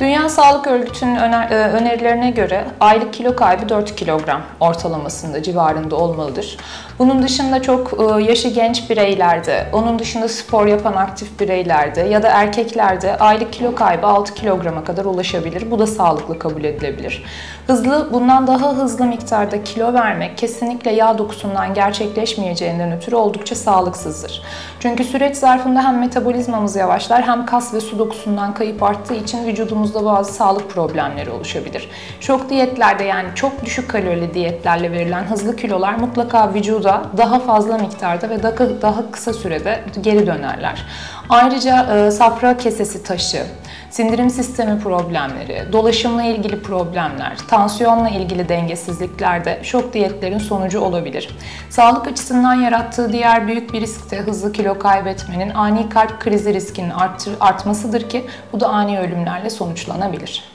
Dünya Sağlık Örgütü'nün e, önerilerine göre aylık kilo kaybı 4 kilogram ortalamasında civarında olmalıdır. Bunun dışında çok e, yaşı genç bireylerde, onun dışında spor yapan aktif bireylerde ya da erkeklerde aylık kilo kaybı 6 kilograma kadar ulaşabilir. Bu da sağlıklı kabul edilebilir. Hızlı, bundan daha hızlı miktarda kilo vermek kesinlikle yağ dokusundan gerçekleşmeyeceğinden ötürü oldukça sağlıksızdır. Çünkü süreç zarfında hem metabolizmamız yavaşlar hem kas ve su dokusundan kayıp arttığı için vücudumuzda bazı sağlık problemleri oluşabilir. Şok diyetlerde yani çok düşük kalorili diyetlerle verilen hızlı kilolar mutlaka vücuda daha fazla miktarda ve daha, daha kısa sürede geri dönerler. Ayrıca e, safra kesesi taşı, sindirim sistemi problemleri, dolaşımla ilgili problemler, tansiyonla ilgili dengesizlikler de şok diyetlerin sonucu olabilir. Sağlık açısından yarattığı diğer büyük bir risk de hızlı kilo kaybetmenin ani kalp krizi riskinin arttır, artmasıdır ki bu da ani ölümlerle sonuçlanabilir.